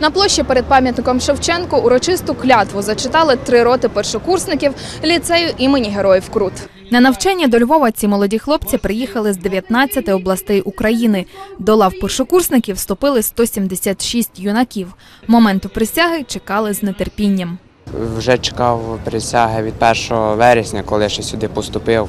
На площі перед пам'ятником Шевченку урочисту клятву зачитали три роти першокурсників ліцею імені Героїв Крут. На навчання до Львова ці молоді хлопці приїхали з 19 областей України. До лав першокурсників вступили 176 юнаків. Моменту присяги чекали з нетерпінням. Вже чекав присяги від 1 вересня, коли ще сюди поступив.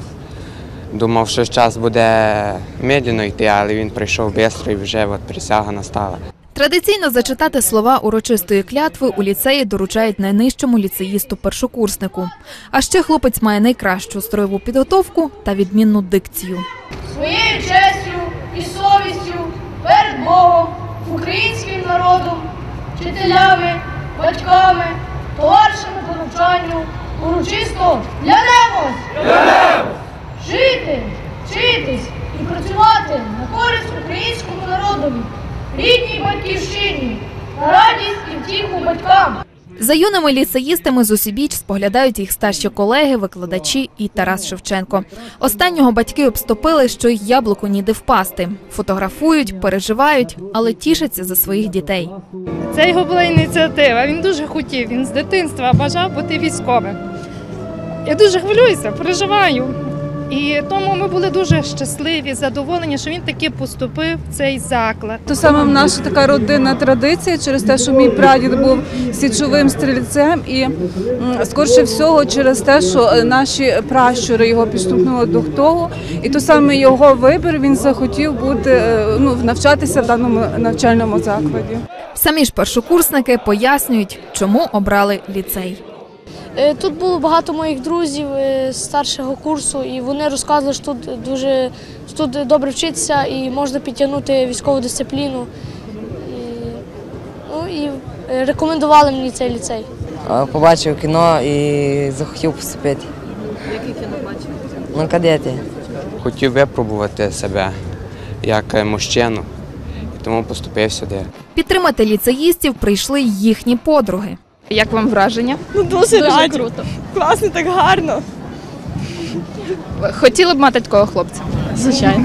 Думав, що час буде медленно йти, але він прийшов швидко і вже от присяга настала. Традиційно зачитати слова урочистої клятви у ліцеї доручають найнижчому ліцеїсту-першокурснику. А ще хлопець має найкращу строєву підготовку та відмінну дикцію. своєю батьківщині, радість і втіху батькам. За юними ліцеїстами з усібіч споглядають їх старші колеги, викладачі і Тарас Шевченко. Останнього батьки обступили, що й яблуку ніде впасти. Фотографують, переживають, але тішаться за своїх дітей. Це його була ініціатива. Він дуже хотів, він з дитинства бажав бути військовим. Я дуже хвилююся, переживаю. І тому ми були дуже щасливі, задоволені, що він таки поступив в цей заклад. То саме наша така родинна традиція через те, що мій прадід був січовим стрільцем, і скорше всього через те, що е, наші пращури його підштовхнули до того, і то саме його вибір він захотів бути е, ну навчатися в даному навчальному закладі. Самі ж першокурсники пояснюють, чому обрали ліцей. Е, Тут було багато моїх друзів е, з старшого курсу, і вони розказували, що тут дуже що тут добре вчитися і можна підтягнути військову дисципліну. І, ну, і е, рекомендували мені цей ліцей. Побачив кіно і захотів поступити. Яке кіно бачив? На кадети. Хотів випробувати себе як мужчину, тому поступив сюди. Підтримати ліцеїстів прийшли їхні подруги. Як вам враження? Ну, дуже, раді. круто. Класно, так гарно. Хотіли б мати такого хлопця? Звичайно.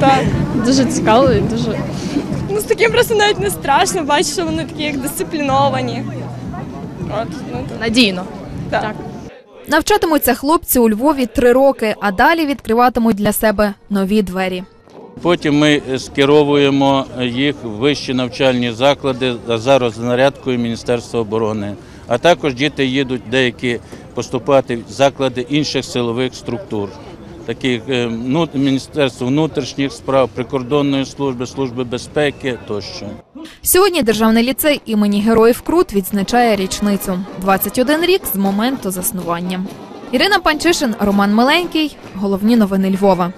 Так. Дуже цікаво і дуже. Ну, з таким просто навіть не страшно, бачиш, що вони такі як дисципліновані. От, ну, то, Надійно. так. Навчатимуться хлопці у Львові три роки, а далі відкриватимуть для себе нові двері. Потім ми скеровуємо їх в вищі навчальні заклади за рознарядкою Міністерства оборони. А також діти їдуть деякі поступати в заклади інших силових структур, таких е, ну, Міністерства внутрішніх справ, прикордонної служби, служби безпеки тощо. Сьогодні державний ліцей імені Героїв Крут відзначає річницю 21 рік з моменту заснування. Ірина Панчишин, Роман Миленький. Головні новини Львова.